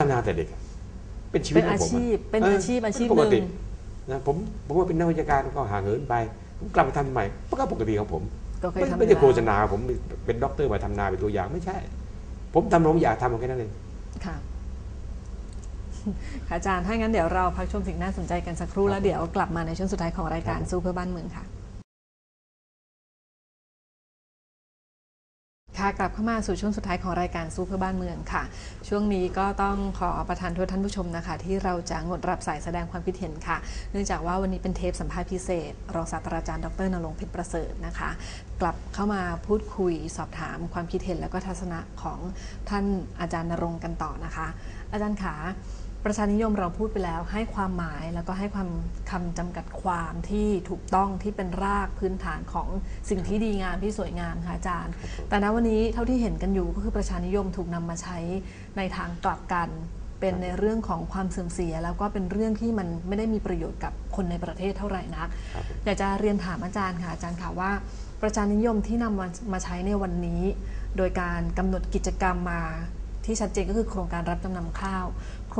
พัฒนาแต่เด็กอะเป็นชีวิเป็ตนขออางผมชีพเป็นเอาชีพอาชีพปหกนึ่ติงนะผมผมว่าเป็นนักวิชาการก็ห่างเหินไป ผมกลับมาทำใหม่ก็ปกติของผม ก็เคยไม่ทำไม่ได้อยู่โฆแล้วษณาผมเป็นด็อกเตอร์มาทำนาเป็นตัวอย่างไม่ใช่ ผมทำผมอยากทำแค่นั้นเองค่ะค่ะอาจารย์ถ้างั้นเดี๋ยวเราพักชมสิ่งน่าสนใจกันสักครู่แล้วเดี๋ยวกลับมาในช่วงสุดท้ายของรายการสู้เพื่อบ้านเมืองค่ะ ค่ะกลับเข้ามาสู่ช่วงสุดท้ายของรายการสู้เพื่อบ้านเมืองค่ะ ช่วงนี้ก็ต้องขอประทานโทษท่านผู้ชมนะคะ ที่เราจะงดรับสายแสดงความคิดเห็นค่ะ เนื่องจากว่าวันนี้เป็นเทปสัมภาษณ์พิเศษ รองศาสตราจารย์ดรนรงค์เพชรประเสริฐนะคะ กลับเข้ามาพูดคุยสอบถามความคิดเห็นแล้วก็ทัศนะของท่านอาจารย์นรงค์กันต่อนะคะ อาจารย์ขา ประชานิยมเราพูดไปแล้วให้ความหมายแล้วก็ให้ความคำจำกัดความที่ถูกต้องที่เป็นรากพื้นฐานของสิ่งที่ดีงามที่สวยงามค่ะอาจารย์ แต่ณวันนี้เท่าที่เห็นกันอยู่ก็คือประชานิยมถูกนำมาใช้ในทางกลับกัน เป็นในเรื่องของความเสื่อมเสีย แล้วก็เป็นเรื่องที่มันไม่ได้มีประโยชน์กับคนในประเทศเท่าไหร่นัก อยากจะเรียนถามอาจารย์ค่ะอาจารย์ค่ะว่า ประชานิยมที่นำมามาใช้ในวันนี้ โดยการกำหนดกิจกรรมมาที่ชัดเจนก็คือโครงการรับจำนำข้าว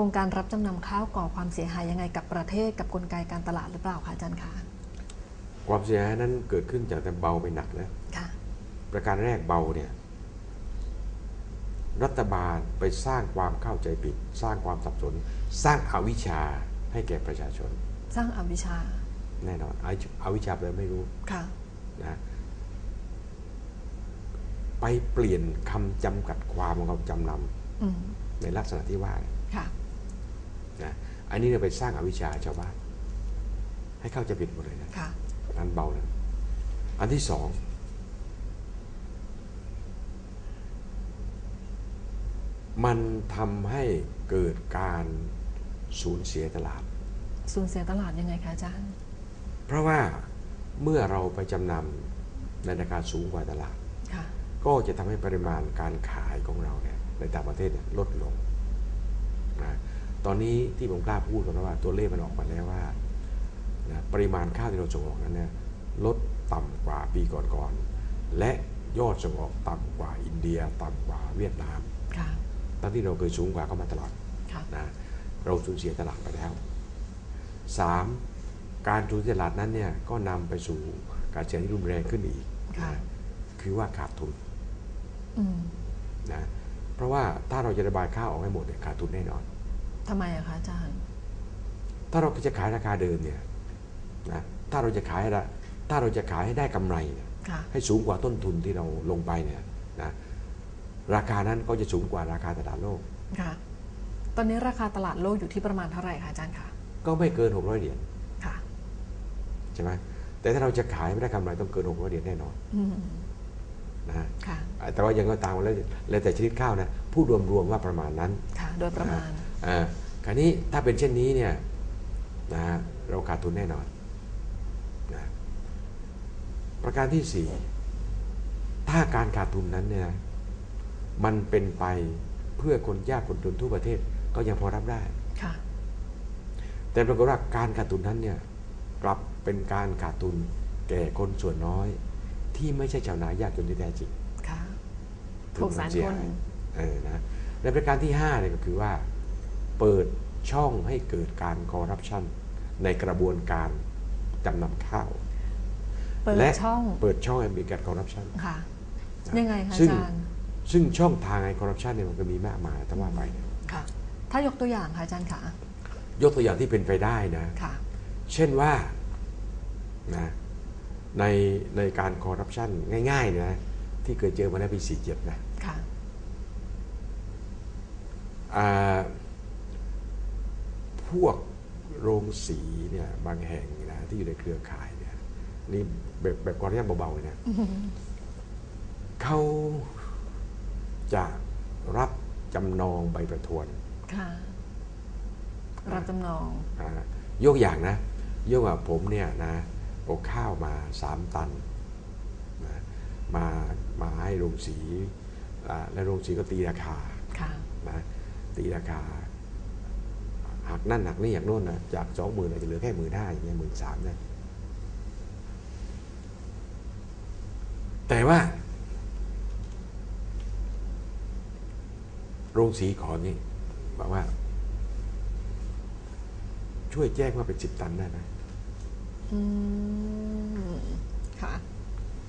ครงการรับจำนำข้าวก่อความเสียหายยังไงกับประเทศกับกลไกการตลาดหรือเปล่าคะอาจารย์คะความเสียหายนั้นเกิดขึ้นจากแต่เบาไปหนักนะค่ะประการแรกเบาเนี่ยรัฐบาลไปสร้างความเข้าใจผิด สร้างความสับสน สร้างอาวิชชาให้แก่ประชาชน สร้างอวิชชา แน่นอนอาวิอาวิชชาแปลไม่รู้ค่ะนะไปเปลี่ยนคำจำกัดความของคำจำนอืมำในลักษณะที่ว่าเนี่ยค่ะ นะอันนี้เนี่ยไปสร้างอาวิชชาชาวบ้าน ให้เข้าใจผิดหมดเลยนะค่ะอันเบานะอันที่สองมันทำให้เกิดการสูญเสียตลาด สูญเสียตลาดยังไงคะอาจารย์ เพราะว่าเมื่อเราไปจำนำในราคาสูงกว่าตลาดค่ะก็จะทำให้ปริมาณการขายของเราเนี่ยในต่างประเทศเนี่ยลดลงนะ ตอนนี้ที่ผมกล้าพูดกันว่าตัวเลขมันออกมาแล้วว่านะปริมาณข้าวที่เราส่งออกนั้นเนี่ยลดต่ำกว่าปีก่อนๆและยอดส่งออกต่ำกว่าอินเดีย ต่ำกว่าเวียดนามค่ะตั้งที่เราเคยสูงกว่าเข้ามาตลอดค่ะนะเราสูญเสียตลาดไปแล้วสามการสูญเสียตลาดนั้นเนี่ยก็นำไปสู่การเสียที่รุนแรงขึ้นอีกค่ะนะคือว่าขาดทุนอืมนะเพราะว่าถ้าเราจะระบายข้าวออกให้หมดเนี่ยขาดทุนแน่นอน ทำไมอะคะอาจารย์ ถ้าเราจะขายราคาเดิมเนี่ยนะถ้าเราจะขายละถ้าเราจะขายให้ได้กำไรเนี่ยค่ะ ให้สูงกว่าต้นทุนที่เราลงไปเนี่ยนะราคานั้นก็จะสูงกว่าราคาตลาดโลก ค่ะ ตอนนี้ราคาตลาดโลกอยู่ที่ประมาณเท่าไหร่คะอาจารย์คะ ก็ไม่เกิน 600 เหรียญค่ะ ใช่ไหมแต่ถ้าเราจะขายไม่ได้กำไรต้องเกิน 600 เหรียญแน่นอนอืมนะฮะค่ะ แต่ว่ายังก็ตามแล้วแล้วแต่ชนิดข้าวนะพูดรวมๆว่าประมาณนั้น ค่ะ โดยประมาณอ่า คราวนี้ถ้าเป็นเช่นนี้เนี่ยนะฮะเราขาดทุนแน่นอนนะประการที่สี่ถ้าการขาดทุนนั้นเนี่ยมันเป็นไปเพื่อคนยากคนจนทั่วประเทศก็ยังพอรับได้ค่ะแต่ปรากฏว่าการขาดทุนนั้นเนี่ยกลับเป็นการขาดทุนแก่คนส่วนน้อย ที่ไม่ใช่ชาวนายากจนที่แท้จริงค่ะถึหงกแสนเสียคนหายเออนะและประการที่5เนี่ยก็คือว่า เปิดช่องให้เกิดการคอร์รัปชันในกระบวนการจำนำข้าวเปิดและช่องเปิดช่องให้มีการคอร์รัปชันค่ะนะยังไงคะซึ่งอาจารย์ซึ่งช่องทางไอ้คอร์รัปชันเนี่ยมันก็มีมากมายแต่ว่าไปเนี่ยค่ะ ถ้ายกตัวอย่างค่ะอาจารย์คะยกตัวอย่างที่เป็นไปได้นะค่ะเช่นว่านะในในการคอร์รัปชันง่ายๆนะที่เคยเจอมาแล้วปี47นะค่ะอ่า พวกโรงสีเนี่ยบางแห่งนะที่อยู่ในเครือข่ายเนี่ยนี่แบบแบบกรณีเบาๆเลยนะเขาจะรับจำนองใบประทวนค่ะรับจำนองอ่ายกอย่างนะยกว่าผมเนี่ยนะเอาข้าวมาสามตันนะมามาให้โรงสีอ่าและโรงสีก็ตีราคาค่ะนะตีราคา หักนั่นหักนี่อย่างโน้นนะจากสองหมื่นอาจจะเหลือแค่หมื่นห้าอย่างเงี้ยหมื่นสามนะแต่ว่า โรงสีขอนี่บอกว่า ช่วยแจ้งว่าเป็นสิบตันได้ไหมอืมค่ะ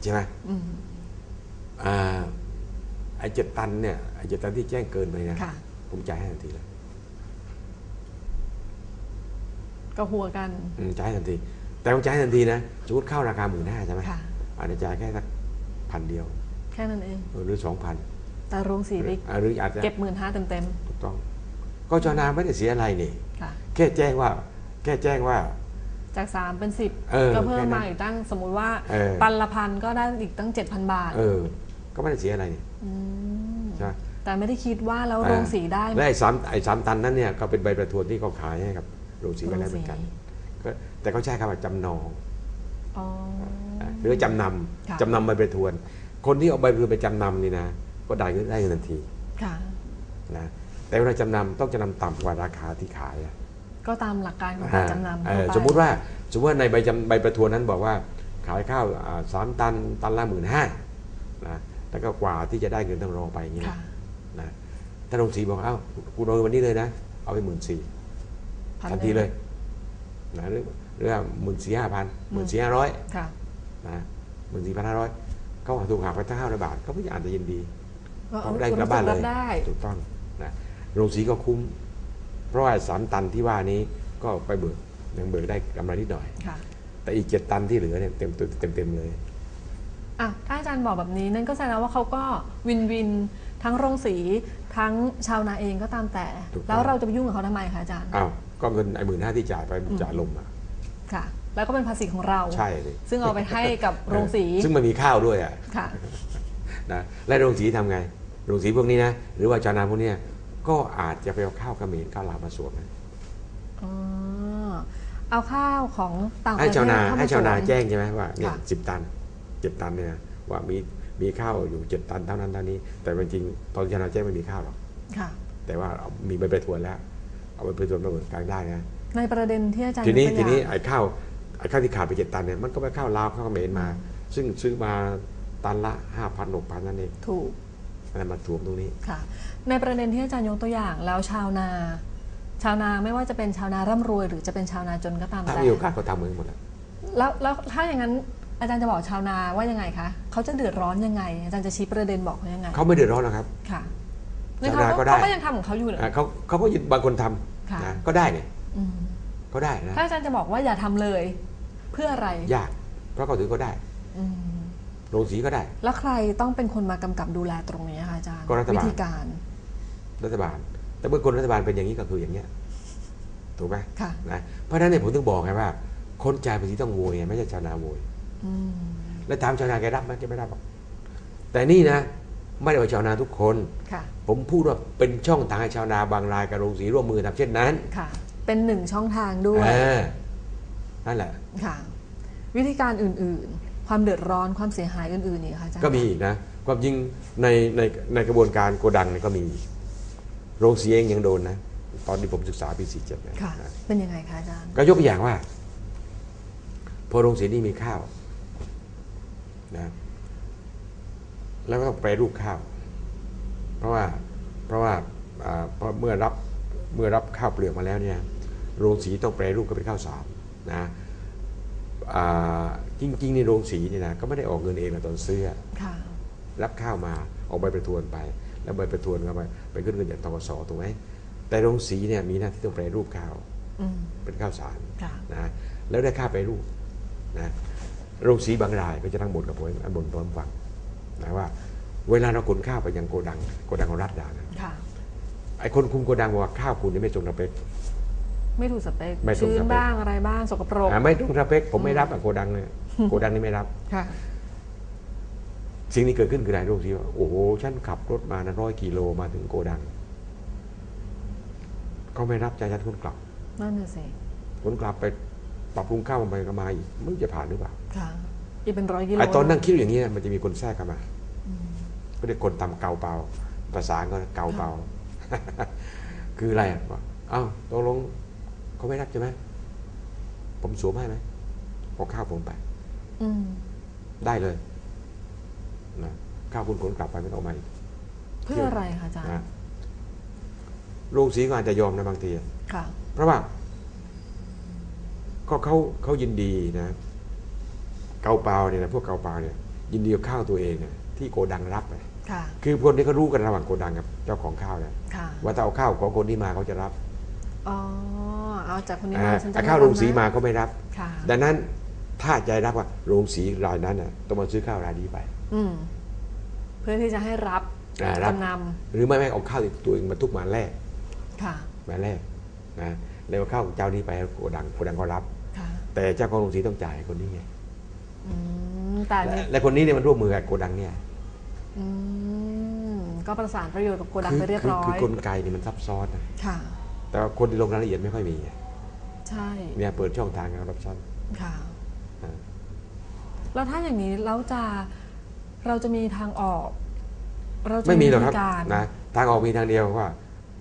ใช่ไหมอืมอ่าไอ้เจ็ดตันเนี่ยไอ้เจ็ดตันที่แจ้งเกินไปนะค่ะผมจ่ายให้ทันทีเลย ก็หัวกันอืมจ่ายให้ทันที แต่ผมจ่ายให้ทันทีนะสมมติเข้าราคาหมื่นห้าใช่ไหมค่ะ อาจจะจ่ายแค่สักพันเดียว แค่นั้นเอง หรือสองพันแต่โรงสีไปหรืออาจจะเก็บหมื่นห้าเต็มเต็มถูกต้อง ก็ชาวนาไม่ได้เสียอะไรนี่ ๆค่ะ แค่แจ้งว่า แค่แจ้งว่า จากสามเป็นสิบเออก็เพิ่มแค่นั้นมาอีกตั้งสมมุติว่าเออ ตันละพันก็ได้อีกตั้งเจ็ดพันบาทเออ ก็ไม่ได้เสียอะไรนี่มใช่ไหม แต่ไม่ได้คิดว่าแล้วโรงสีได้ไหมและไอ้สามไอ้สามตันนั้นเนี่ยก็เป็นใบประทวนที่เขาขายให้กับ โรงสีไปแล้วเหมือนกันโรงสีก็แต่เขาใช้คำว่าจำนองอ๋อหรือจำนค่ะำจำนำใบประทวน คนที่เอาใบประทวนไปจำนำนี่นะ ก็ได้เงินได้เงินทันทีค่ะนะแต่เวลาจำนำต้องจำนำต่ำกว่าราคาที่ขายอะก็ตามหลักการของการจำนำเอทั่วอไปสมมุติว่าสมมติว่าในใบจำใบประทวนนั้นบอกว่า ขายข้าวอ่าสามตันตันละหมื่นห้านะแล้วก็กว่าที่จะได้เงินต้องรอไปอย่างนี้ค่ะนะถ้าโรงสีบอกเอ้ากูโดนวันนี้เลยนะ เอาไปหมื่นสี่ พันทันทีเลยนะหรือหรือหมื่นสี่ห้าพันหมื่นสี่ห้าร้อยค่ะนะหมื่นสี่พันห้าร้อยเขาถูกหักไปตั้งห้าร้อยบาทเขาไม่อาจจะยินดีก็เขาได้กลับบ้านเลยได้ถูกต้องนะโรงสีก็คุ้ม เพราะว่าสามตันที่ว่านี้ก็ไปเบิกยังเบิกได้กำไรนิดหน่อยค่ะแต่อีกเจ็ดตันที่เหลือเนี่ยเต็มตัวเต็มเต็มๆเลยอะถ้าอาจารย์บอกแบบนี้นั่นก็แสดงว่าเขาก็วินวินทั้งโรงสีทั้งชาวนาเองก็ตามแต่ถูกต้องแล้วเราจะไปยุ่งกับเขาทำไมคะอาจารย์อ้าว ก็เงินไอ้หมื่นห้าที่จ่ายไปจ่ายลมอะค่ะ แล้วก็เป็นภาษีของเราใช่เลยซึ่งเอาไปให้กับโรงสี ซึ่งมันมีข้าวด้วยอะค่ะนะและโรงสีทำไง โรงสีพวกนี้นะ หรือว่าชาวนาพวกเนี้ยก็อาจจะไปเอาข้าวเขมรข้าวลาวมาสวมนะอ๋อเอาข้าวของต่างประให้เทศชาวนาเข้มให้ชาวนาสมแจ้งใช่ไหมว่าเนี่ยค่ะสิบตันเจ็ดตันเนี่ยนะว่ามีมีข้าวอยู่เจ็ดตันเท่านั้นเท่านี้ แต่จริงๆตอนชาวนาแจ้งไม่มีข้าวหรอกค่ะแต่ว่าเอามีใบประทวนแล้ว เอาใบประทวนมาเบิกกลางได้นะในประเด็นที่อาจารย์ทีนี้ยกทีตัวนี้อย่างไอ้ข้าวไอ้ข้าวที่ขาดไปเจ็ดตันเนี่ยมันก็ไปข้าวลาวข้าวเขมรมา ซึ่งซื้อมาตันละห้าพันหกพันนั่นเองถูกอะไรมาถ่วงตรงนี้ค่ะ ในประเด็นที่อาจารย์ยกตัวอย่างแล้วชาวนา ชาวนาไม่ว่าจะเป็นชาวนาร่ำรวย หรือจะเป็นชาวนาจนก็ตามถ้าแต่มีโอกาสก็ทำเหมือนหมดแล้วแล้วแล้วถ้าอย่างนั้นอาจารย์จะบอกชาวนาว่ายังไงคะเขาจะเดือดร้อนยังไง อาจารย์จะชี้ประเด็นบอกเขายังไงเขาไม่เดือดร้อนนะครับค่ะ ชาวนาเขาก็ได้เขาก็ยังทำของเขาอยู่เหรออ่าเขาเขาก็ยินบางคนทค่ะำนะก็ได้เนี่ยอืมก็ได้นะถ้าอาจารย์จะบอกว่าอย่าทำเลย เพื่ออะไรยากเพราะเขาถือก็ได้อืมโรงสีก็ได้ แล้วใครต้องเป็นคนมากำกับดูแลตรงนี้คะอาจารย์ก็รัฐบาลวิธีการ รัฐบาล แต่เมื่อคนรัฐบาลเป็นอย่างนี้ก็คืออย่างเงี้ยถูกไหมค่ะนะเพราะฉะนั้นเนี่ยผมถึงบอกไงว่า คนจ่ายภาษีต้องโวยไงไม่ใช่ชาวนาโวยอืมแล้วถามชาวนาแกรับไหมแกไม่รับหรอกแต่นี่นะ ไม่ได้ว่าชาวนาทุกคนค่ะผมพูดว่าเป็นช่องทางให้ชาวนาบางรายกับโรงสีร่วมมือทำเช่นนั้น ค่ะ เป็นหนึ่งช่องทางด้วยเออนั่นแหละ ค่ะ วิธีการอื่นๆ ความเดือดร้อนความเสียหายอื่นๆนี่ค่ะอาจารย์ก็มีอีกนะ ความจริงในในในกระบวนการโกดังเนี่ยก็มี โรงสีเองยังโดนนะ ตอนที่ผมศึกษาปีสี่เจ็ดเนี่ยค่ะ นะเป็นยังไงคะอาจารย์ ก็ยกตัวอย่างว่า พอโรงสีนี่มีข้าวนะ แล้วก็ต้องแปรรูปข้าว เพราะว่าเพราะว่าอ่าเพราะเมื่อรับเมื่อรับข้าวเปลือกมาแล้วเนี่ยโรงสีต้องแปรรูปก็เป็นข้าวสารนะอ่าจริงๆในโรงสีเนี่ยนะก็ไม่ได้ออกเงินเองนะตอนซื้อค่ะรับข้าวมาออกใบประทวนไป แล้วใบประทวนก็ไปไปขึ้นเงินจากทกสถูกไหมแต่โรงสีเนี่ยมีหน้าที่ต้องแปรรูปข้าวอืมเป็นข้าวสารค่ะนะแล้วได้ค่าแปรรูปนะโรงสีบางรายก็จะทั้งหมดกับผมอันบนพร้อมฟัง นะว่า เวลาเราขนข้าวไปยังโกดังโกดังของรัฐดานะค่ะไอ้คนคุมโกดังบอกว่าข้าวคุณนี่ไม่ตรงสเปค ไม่ถูกสเปคไม่ถูกชื้นสเปค บ้างอะไรบ้างสกปรกอ่าไม่ตรงสเปคผมไม่รับอะโกดังเนี่ยโกดังนี่ไม่รับ ค่ะ สิ่งที่เกิดขึ้นคืออะไรโรงสีว่าโอ้โหฉันขับรถมานะร้อยกิโลมาถึงโกดัง ก็ไม่รับใจฉันคนกลับ นั่นน่ะสิคนกลับไปปรับปรุงข้าวมันไปก็มาอีกไม่รู้จะผ่านหรือเปล่า ค่ะ อีกเป็นร้อยกิโลไอ้ตอนนั่งคิดอยู่อย่างนี้นะมันจะมีคนแทรกเข้ามาก็เรียกคนทำเกาเปาภาษาก็เกาเปาคืออะไรอะบอกเอ้าตกลงเขาไม่รับใช่ไหมผมสวมให้ไหมเอาข้าวผมไปอืมได้เลยนะข้าวคุณขนกลับไปไม่ต้องเอามาอีกเพื่ออะไรคะอาจารย์นะโรงสีก็อาจจะยอมนะบางทีค่ะเพราะว่าก็เขาเขายินดีนะ เกาเปล่าเนี่ยนะพวกเกาเปล่าเนี่ยยินดีกับข้าวตัวเองเนี่ยที่โกดังรับเลยค่ะคือคนที่เขารู้กันระหว่างโกดังกับเจ้าของข้าวเนี่ยค่ะว่าถ้าเอาข้าวของคนที่มาเขาจะรับอ๋อเอาจากคนนี้อ่ามาฉันจะถ้าไม่ข้าวโรงสีรับนะมาก็ไม่รับ ค่ะดังนั้นถ้าใจรับว่าโรงสีรายนั้นน่ะต้องมาซื้อข้าวรายนี้ไป อืมเพื่อที่จะให้รับอ่ารับ จำนหรือไม่ไม่เอาข้าวตัวเองมาทุกมาแลกำค่ะมาแลกนะแล้วเอาข้าวของเจ้านี้ไปให้โกดังโกดังก็รับ ค่ะแต่เจ้าของโรงสีต้องจ่ายคนนี้ไง อืมแต่และเนี่ยและคนนี้เนี่ยมันร่วมมือกับโกดังเนี่ยอืมก็ประสานประโยชน์กับโกดังคืไปเรียบร้อคือยกลไกนี่มันซับซ้อนนะค่ะ แต่ว่าคนที่ลงรายละเอียดไม่ค่อยมีไงใช่เนี่ยเปิดช่องทางการรับซันค่ะอ่าแล้วถ้าอย่างนี้เราจะเราจะมีทางออก เราจะไม่มีหรอกครับวิธีการนะทางออกมีทางเดียวว่า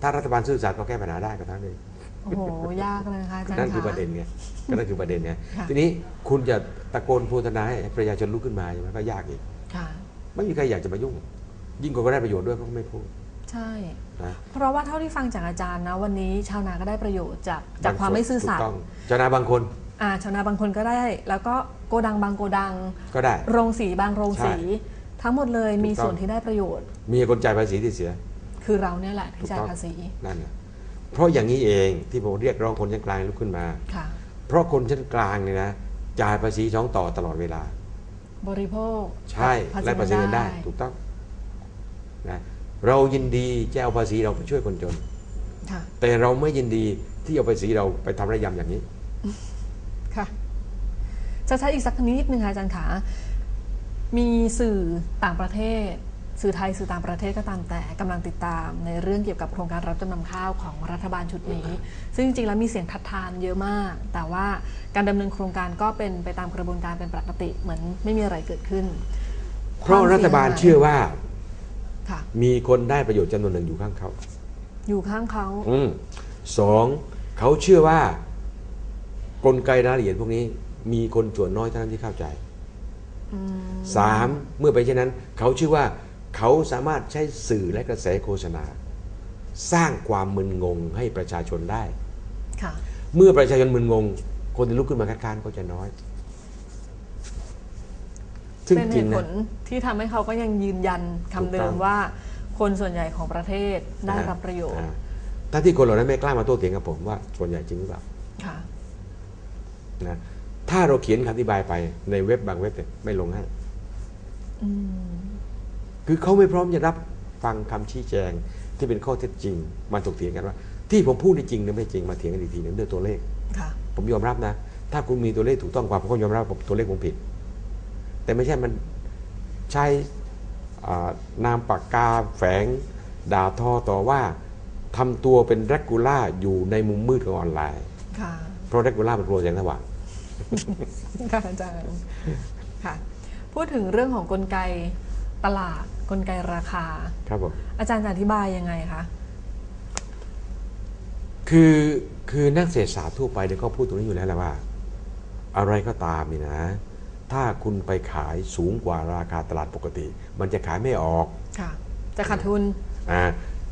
ถ้ารัฐบาลซื่อสัตย์ก็แก้ปัญหาได้ก็เท่านั้นเอง โอ้โห ยากเลยนะคะอาจารย์นั่นคือคะประเด็นไงก็นั่นคือประเด็นไงค่ะ ทีนี้คุณจะตะโกนโพธนาให้ประชาชนลุกขึ้นมาใช่ไหมก็ยากอีกค่ะ ไม่มีใครอยากจะมายุ่ง ยิ่งคนก็ได้ประโยชน์ด้วยเขาก็ไม่พูดใช่ นะเพราะว่าเท่าที่ฟังจากอาจารย์นะ วันนี้ชาวนาก็ได้ประโยชน์จากจากบงความไม่ซื่อสัตถูกย์ต้องเจ้านายบางคนอ่าชาวนาบางคนก็ได้ แล้วก็โกดังบางโกดัง ก็ได้ โรงสีบางโรงสีใช่ทั้งหมดเลยถูกต้องมีส่วนที่ได้ประโยชน์ มีคนจ่ายภาษีที่เสีย คือเราเนี่ยแหละถูที่กจ่ายต้อง ภาษี นั่นแหละ เพราะอย่างนี้เองที่ผมเรียกร้องคนชั้นกลางให้ลุกขึ้นมาค่ะเพราะคนชั้นกลางเนี่ยนะจ่ายภาษีช่องต่อตลอดเวลา บริโภค ใช่และภาษีเงินได้ ถูกต้องนะเรายินดีจะเอาภาษีเราไปช่วยคนจนค่ะแต่เราไม่ยินดีที่เอาภาษีเราไปทำระยำอย่างนี้ ค่ะจะใช้อีกสักนิดนึงค่ะอาจารย์ขา มีสื่อต่างประเทศ สื่อไทยสื่อต่างประเทศก็ตามแต่กำลังติดตามในเรื่องเกี่ยวกับโครงการรับจำนำข้าวของรัฐบาลชุดนี้ ซึ่งจริงๆแล้วมีเสียงทัดทานเยอะมาก แต่ว่าการดำเนินโครงการก็เป็นไปตามกระบวนการเป็นปกติเหมือนไม่มีอะไรเกิดขึ้น เพราะรัฐบาลควมสียหยเชื่อว่าค่ะมีคนได้ประโยชน์จำนวนหนึ่งอยู่ข้างเขา อยู่ข้างเขาอืมสองเขาเชื่อว่ากลไกรายละเอียดพวกนี้ มีคนส่วนน้อยเท่านั้นที่เข้าใจอืมสามเมื่อเป็นเช่นนั้น เขาเชื่อว่า เขาสามารถใช้สื่อและกระแสโฆษณา สร้างความมึนงงให้ประชาชนได้ค่ะเมื่อประชาชนมึนงง คนที่ลุกขึ้นมาคัดค้านก็จะน้อยซึ่งเป็นจเหริงตุผนะลที่ทำให้เขาก็ยังยืนยันคำเดิถูกต้มองว่า คนส่วนใหญ่ของประเทศได้นะรับประโยชน์อ่าถ้าที่คนเหล่านั้นไม่กล้ามาโต้เถียงกับผมว่าส่วนใหญ่จริงหรือเปล่าค่ะนะถ้าเราเขียนคำอธิบายไปในเว็บบางเว็บเนี่ยไม่ลงให้อืม คือเขาไม่พร้อมจะรับฟังคำชี้แจงที่เป็นข้อเท็จจริงมาถกเถียงกันว่า ที่ผมพูดนี่จริงหรือไม่จริงมาเถียงกันอีกทีหนึงด้วยตัวเลขค่ะผมยอมรับนะ ถ้าคุณมีตัวเลขถูกต้องกว่าผมก็ยอมรับว่าตัวเลขผมผิด แต่ไม่ใช่มันใช้อ่านามปากกาแฝงด่าทอต่อว่าทำตัวเป็นแรกกูล่าอยู่ในมุมมืดของออนไลน์ค่ะเพราะแรกกูล่ามันกลัวแสงสว่างค่ะอาจารย์ค่ะพูดถึงเรื่องของกลไกตลาด กลไกราคา ครับผมอาจารย์จะอธิบายยังไงคะ คือคือนักเศรษฐศาสตร์ทั่วไปเนี่ยก็พูดตรงนี้อยู่แล้วแหละว่า อะไรก็ตามนี่นะ ถ้าคุณไปขายสูงกว่าราคาตลาดปกติ มันจะขายไม่ออกค่ะจะขาดทุนอ่า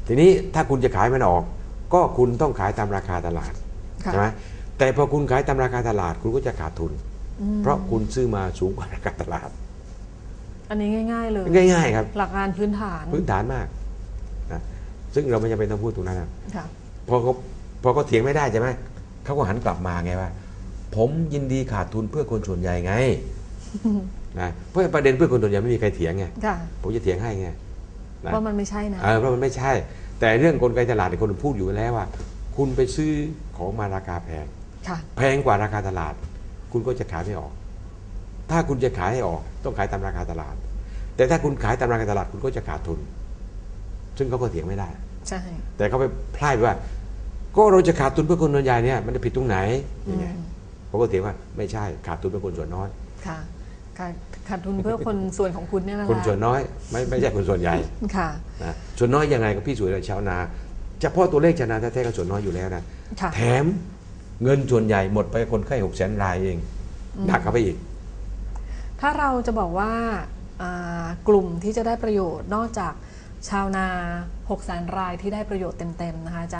ทีนี้ถ้าคุณจะขายมันออก ก็คุณต้องขายตามราคาตลาดค่ะใช่ไหมแต่พอคุณขายตามราคาตลาด คุณก็จะขาดทุนอืมเพราะคุณซื้อมาสูงกว่าราคาตลาด อันนี้ง่าย ๆ เลยง่าย ๆ ครับ หลักการพื้นฐานพื้นฐานมากนะซึ่งเราไม่จำเป็นต้องพูดตรงนั้นนะค่ะพอเขาพอเขาเถียงไม่ได้ใช่ไหมเขาก็หันกลับมาไงว่า ผมยินดีขาดทุนเพื่อคนส่วนใหญ่ไงนะเพราะประเด็นเพื่อคนส่วนใหญ่ไม่มีใครเถียงไงค่ะผมจะเถียงให้ไงนะว่ามันไม่ใช่นะเออเพราะมันไม่ใช่ แต่เรื่องกลไกตลาดเนี่ยคนพูดอยู่แล้วว่า คุณไปซื้อของมาราคาแพงค่ะแพงกว่าราคาตลาด คุณก็จะขายไม่ออก ถ้าคุณจะขายให้ออกต้องขายตามราคาตลาด แต่ถ้าคุณขายตามราคาตลาดคุณก็จะขาดทุน ซึ่งเขาก็เถียงไม่ได้ ใช่ แต่เขาไปพลาดไปว่า ก็เราจะขาดทุนเพื่อคนส่วนใหญ่เนี่ยมันจะผิดตรงไหนอืยังไงมเขาก็เถียงว่าไม่ใช่ขาดทุนเพื่อคนส่วนน้อยค่ะขาดขาดทุนเพื่อคนส่วนของคุณเนี่ยนะคนส่วนน้อยไม่ไม่ใช่คนส่วนใหญ่ค่ะนะส่วนน้อยยังไงก็พี่สวยเลยชาวนาเฉพาะตัวเลขชาวนาแท้ๆก็ส่วนน้อยอยู่แล้วนะค่ะแถมเงินส่วนใหญ่หมดไปคนไข้หกแสนรายเองหนักเข้าไปอีก ถ้าเราจะบอกว่ากลุ่มที่จะได้ประโยชน์นอกจากชาวนา 6 แสนรายที่ได้ประโยชน์เต็ม ๆ นะคะจารย์